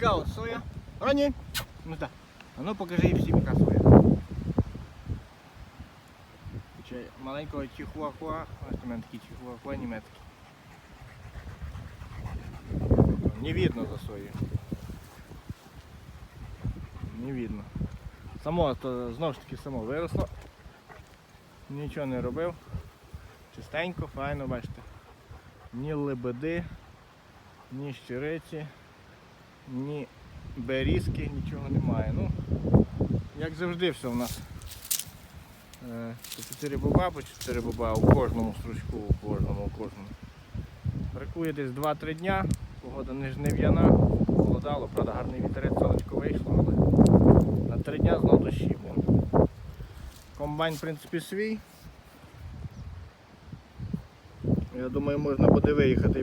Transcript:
Яка от соя? Роні! Ну так. А ну покажи їй всім, яка соя. Чи маленького чихуахуа, ось у мене такий чихуахуа німецький. Не видно за сою. Не видно. Само то знову ж таки само виросло. Нічого не робив. Чистенько, файно, бачите. Ні лебеди, ні щириці, ні берізки, нічого немає. Ну, як завжди все в нас. Е, По 4 боба, по 4 боба у кожному стручку, у кожному, у кожному. Бракує десь 2-3 дня, погода не жнив'яна, холодало, правда гарний вітерець, сонечко вийшло, але на 3 дня знов дощі. Комбайн, в принципі, свій. Я думаю, можна буде виїхати